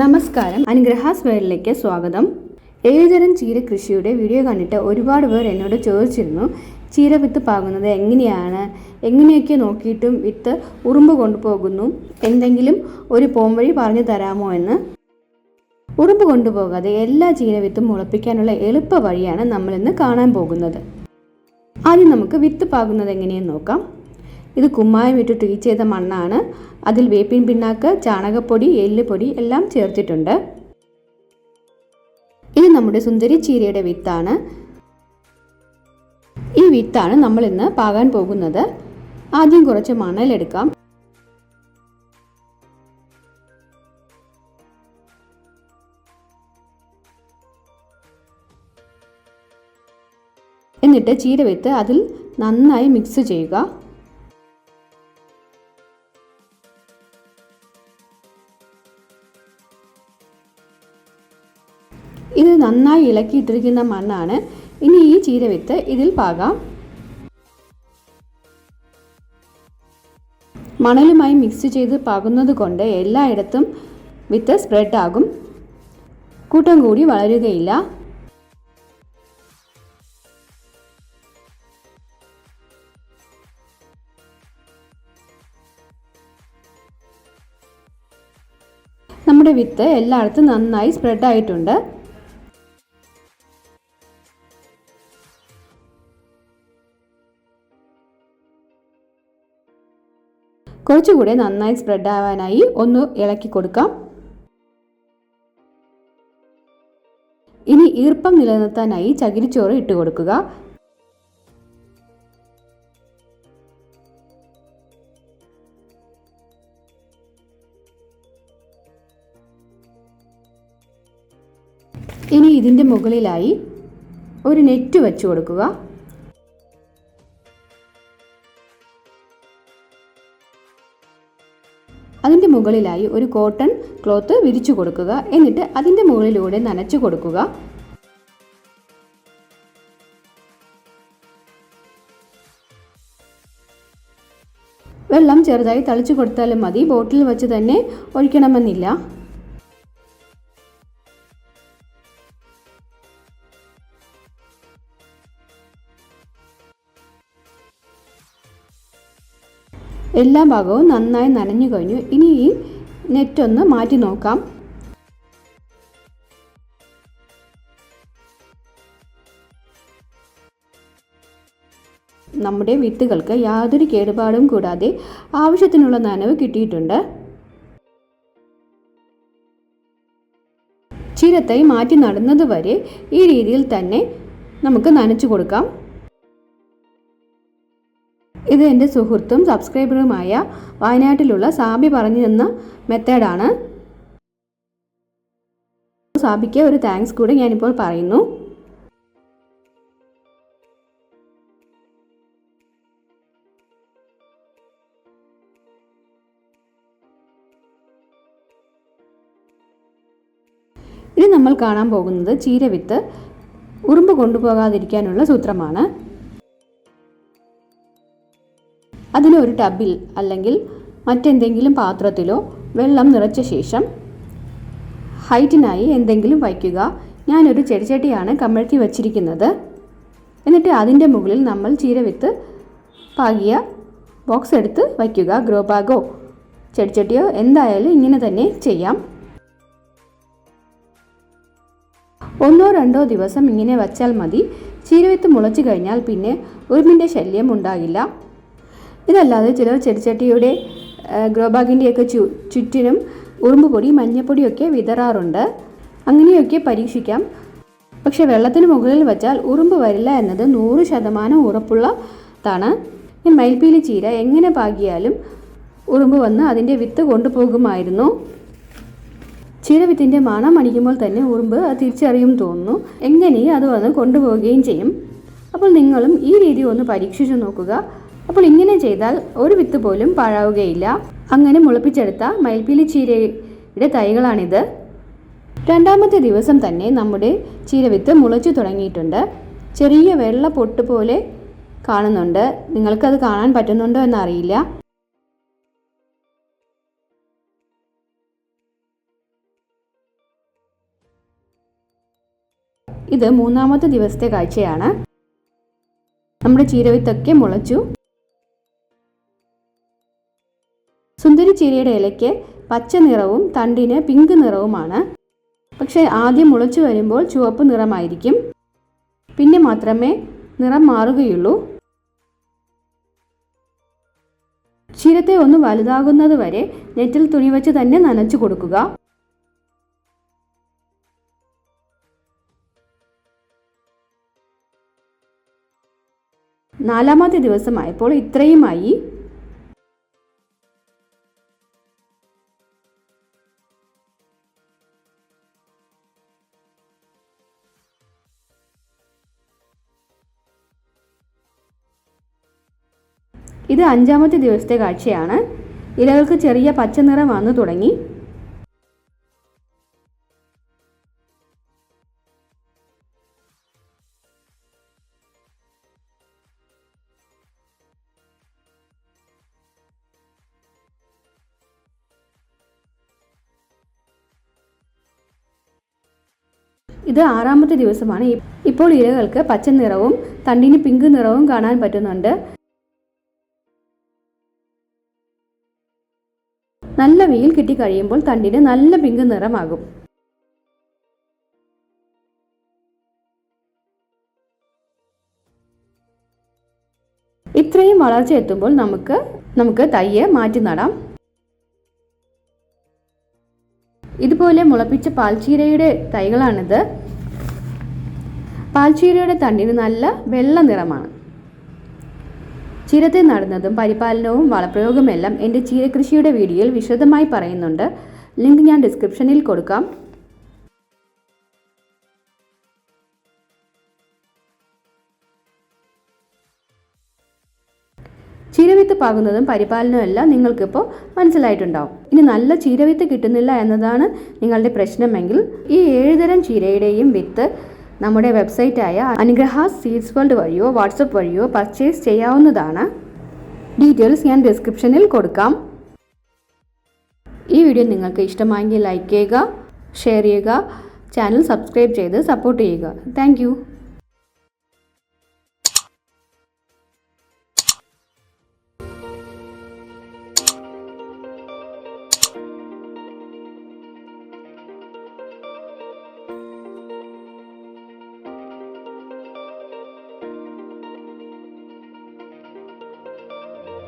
നമസ്കാരം. അനുഗ്രഹാസ് വേളിലേക്ക് സ്വാഗതം. ഏതുതരം ചീര കൃഷിയുടെ വീഡിയോ കണ്ടിട്ട് ഒരുപാട് പേർ എന്നോട് ചോദിച്ചിരുന്നു ചീര വിത്ത് പാകുന്നത് എങ്ങനെയാണ്? എങ്ങനെയൊക്കെ നോക്കിയിട്ടും വിത്ത് ഉറുമ്പ് കൊണ്ടുപോകുന്നു? എന്തെങ്കിലും ഒരു പോംവഴി പറഞ്ഞു തരാമോ എന്ന്? ഉറുമ്പ് കൊണ്ടുപോകാതെ എല്ലാ ചീര വിത്തും മുളപ്പിക്കാനുള്ള എളുപ്പ വഴിയാണ് നമ്മളിന്ന് കാണാൻ പോകുന്നത്. ആദ്യം നമുക്ക് വിത്ത് പാകുന്നത് എങ്ങനെയെന്ന് നോക്കാം. ഇത് കുമ്മായം ഇട്ട് ട്രീറ്റ് ചെയ്ത മണ്ണാണ്. അതിൽ വേപ്പിൻ പിണ്ണാക്ക് ചാണകപ്പൊടി എല്ലുപൊടി എല്ലാം ചേർത്തിട്ടുണ്ട്. ഇത് നമ്മുടെ സുന്ദരി ചീരയുടെ വിത്താണ്. ഈ വിത്താണ് നമ്മൾ ഇന്ന് പാകാൻ പോകുന്നത്. ആദ്യം കുറച്ച് മണലെടുക്കാം എന്നിട്ട് ചീര വിത്ത് അതിൽ നന്നായി മിക്സ് ചെയ്യുക. ഇത് നന്നായി ഇളക്കിയിട്ടിരിക്കുന്ന മണ്ണാണ്. ഇനി ഈ ചീര വിത്ത് ഇതിൽ പാകാം. മണലുമായി മിക്സ് ചെയ്ത് പാകുന്നത് കൊണ്ട് എല്ലായിടത്തും വിത്ത് സ്പ്രെഡ് ആകും. കൂട്ടം കൂടി വളരുകയില്ല. നമ്മുടെ വിത്ത് എല്ലായിടത്തും നന്നായി സ്പ്രെഡ് ആയിട്ടുണ്ട്. കുറച്ചുകൂടെ നന്നായി സ്പ്രെഡ് ആവാനായി ഒന്ന് ഇളക്കി കൊടുക്കാം. ഇനി ഈർപ്പം നിലനിർത്താനായി ചകിരിച്ചോറ് ഇട്ട് കൊടുക്കുക. ഇനി ഇതിന്റെ മുകളിലായി ഒരു നെറ്റ് വെച്ച് കൊടുക്കുക. അതിന്റെ മുകളിലായി ഒരു കോട്ടൺ ക്ലോത്ത് വിരിച്ചു കൊടുക്കുക. എന്നിട്ട് അതിന്റെ മുകളിലൂടെ നനച്ചു കൊടുക്കുക. വെള്ളം ചെറുതായി തളിച്ചു കൊടുത്താലും മതി. ബോട്ടിൽ വെച്ച് തന്നെ ഒഴിക്കണമെന്നില്ല. എല്ലാ ഭാഗവും നന്നായി നനഞ്ഞു കഴിഞ്ഞു. ഇനി ഈ നെറ്റ് ഒന്ന് മാറ്റി നോക്കാം. നമ്മുടെ വിത്തുകൾക്ക് യാതൊരു കേടുപാടും കൂടാതെ ആവശ്യത്തിനുള്ള നനവ് കിട്ടിയിട്ടുണ്ട്. ചിരത്തൈ മാറ്റി നടുന്നത് വരെ ഈ രീതിയിൽ തന്നെ നമുക്ക് നനച്ചു കൊടുക്കാം. ഇത് എന്റെ സുഹൃത്തും സബ്സ്ക്രൈബറുമായ വയനാട്ടിലുള്ള സാബി പറഞ്ഞു തന്ന മെത്തേഡാണ്. സാബിക്ക് ഒരു താങ്ക്സ് കൂടി ഞാനിപ്പോൾ പറയുന്നു. ഇനി നമ്മൾ കാണാൻ പോകുന്നത് ചീരവിത്ത് ഉറുമ്പ് കൊണ്ടുപോകാതിരിക്കാനുള്ള സൂത്രമാണ്. അതിനെ ഒരു ടബിൽ അല്ലെങ്കിൽ മറ്റെന്തെങ്കിലും പാത്രത്തിലോ വെള്ളം നിറച്ച ശേഷം ഹൈറ്റിനായി എന്തെങ്കിലും വയ്ക്കുക. ഞാനൊരു ചെടിച്ചട്ടിയാണ് കമഴ്ത്തി വച്ചിരിക്കുന്നത്. എന്നിട്ട് അതിന്റെ മുകളിൽ നമ്മൾ ചീരവിത്ത് പാകിയ ബോക്സ് എടുത്ത് വയ്ക്കുക. ഗ്രോ ബാഗോ ചെടിച്ചട്ടിയോ എന്തായാലും ഇങ്ങനെ തന്നെ ചെയ്യാം. ഒന്നോ രണ്ടോ ദിവസം ഇങ്ങനെ വച്ചാൽ മതി. ചീരവിത്ത് മുളച്ചു കഴിഞ്ഞാൽ പിന്നെ ഉറുമ്പിന്റെ ശല്യം ഉണ്ടാകില്ല. ഇതല്ലാതെ ചിലർ ചെടിച്ചട്ടിയുടെ ഗ്രോ ബാഗിന്റെയൊക്കെ ചു ചുറ്റിനും ഉറുമ്പുപൊടി മഞ്ഞപ്പൊടിയൊക്കെ വിതറാറുണ്ട്. അങ്ങനെയൊക്കെ പരീക്ഷിക്കാം. പക്ഷേ വെള്ളത്തിന് മുകളിൽ വെച്ചാൽ ഉറുമ്പ് വരില്ല എന്നത് നൂറ് ശതമാനം ഉറപ്പുള്ളതാണ്. മയിൽപ്പീലി ചീര എങ്ങനെ പാകിയാലും ഉറുമ്പ് വന്ന് അതിന്റെ വിത്ത് കൊണ്ടുപോകുമായിരുന്നു. ചീരവിത്തിന്റെ മണം അടിക്കുമ്പോൾ തന്നെ ഉറുമ്പ് അത് തിരിച്ചറിയും തോന്നുന്നു. എങ്ങനെ അത് വന്ന് കൊണ്ടുപോവുകയും ചെയ്യും. അപ്പോൾ നിങ്ങളും ഈ രീതി ഒന്ന് പരീക്ഷിച്ചു നോക്കുക. അപ്പോൾ ഇങ്ങനെ ചെയ്താൽ ഒരു വിത്ത് പോലും പാഴാവുകയില്ല. അങ്ങനെ മുളപ്പിച്ചെടുത്ത മയിൽപ്പീലി ചീരയുടെ തൈകളാണിത്. രണ്ടാമത്തെ ദിവസം തന്നെ നമ്മുടെ ചീരവിത്ത് മുളച്ചു തുടങ്ങിയിട്ടുണ്ട്. ചെറിയ വെള്ള പൊട്ട് പോലെ കാണുന്നുണ്ട്. നിങ്ങൾക്കത് കാണാൻ പറ്റുന്നുണ്ടോ എന്നറിയില്ല. ഇത് മൂന്നാമത്തെ ദിവസത്തെ കാഴ്ചയാണ്. നമ്മുടെ ചീരവിത്തൊക്കെ മുളച്ചു. സുന്ദരി ചീരയുടെ ഇലയ്ക്ക് പച്ച നിറവും തണ്ടിന് പിങ്ക് നിറവുമാണ്. പക്ഷേ ആദ്യം മുളച്ചു വരുമ്പോൾ ചുവപ്പ് നിറമായിരിക്കും. പിന്നെ മാത്രമേ നിറം മാറുകയുള്ളൂ. ചീരത്തെ ഒന്ന് വലുതാകുന്നത് വരെ നെറ്റിൽ തുണി വെച്ച് തന്നെ നനച്ചു കൊടുക്കുക. നാലാമത്തെ ദിവസമായപ്പോൾ ഇത്രയുമായി ഇത് അഞ്ചാമത്തെ ദിവസത്തെ കാഴ്ചയാണ്. ഇലകൾക്ക് ചെറിയ പച്ച നിറം വന്നു തുടങ്ങി. ഇത് ആറാമത്തെ ദിവസമാണ്. ഇപ്പോൾ ഇലകൾക്ക് പച്ച നിറവും തണ്ടിന് പിങ്ക് നിറവും കാണാൻ പറ്റുന്നുണ്ട്. നല്ല വെയിൽ കിട്ടി കഴിയുമ്പോൾ തണ്ടിന് നല്ല പിങ്ക് നിറമാകും. ഇത്രയും വളർച്ച എത്തുമ്പോൾ നമുക്ക് നമുക്ക് തയ്യെ മാറ്റി നടാം. ഇതുപോലെ മുളപ്പിച്ച പാൽച്ചീരയുടെ തൈകളാണിത്. പാൽച്ചീരയുടെ തണ്ടിന് നല്ല വെള്ള നിറമാണ്. ചീരത്തെ നടുന്നതും പരിപാലനവും വളപ്രയോഗമെല്ലാം എന്റെ ചീരകൃഷിയുടെ വീഡിയോയിൽ വിശദമായി പറയുന്നുണ്ട്. ലിങ്ക് ഞാൻ ഡിസ്ക്രിപ്ഷനിൽ കൊടുക്കാം. ചീരവിത്ത് പാകുന്നതും പരിപാലനവും എല്ലാം നിങ്ങൾക്കിപ്പോൾ മനസ്സിലായിട്ടുണ്ടാവും. ഇനി നല്ല ചീരവിത്ത് കിട്ടുന്നില്ല എന്നതാണ് നിങ്ങളുടെ പ്രശ്നമെങ്കിൽ ഈ ഏഴുതരം ചീരയുടെയും വിത്ത് നമ്മുടെ വെബ്സൈറ്റായ അനുഗ്രഹ സീഡ്സ് വേൾഡ് വഴിയോ വാട്സപ്പ് വഴിയോ പർച്ചേസ് ചെയ്യാവുന്നതാണ്. ഡീറ്റെയിൽസ് ഞാൻ ഡിസ്ക്രിപ്ഷനിൽ കൊടുക്കാം. ഈ വീഡിയോ നിങ്ങൾക്ക് ഇഷ്ടമായെങ്കിൽ ലൈക്ക് ചെയ്യുക ഷെയർ ചെയ്യുക ചാനൽ സബ്സ്ക്രൈബ് ചെയ്ത് സപ്പോർട്ട് ചെയ്യുക. താങ്ക്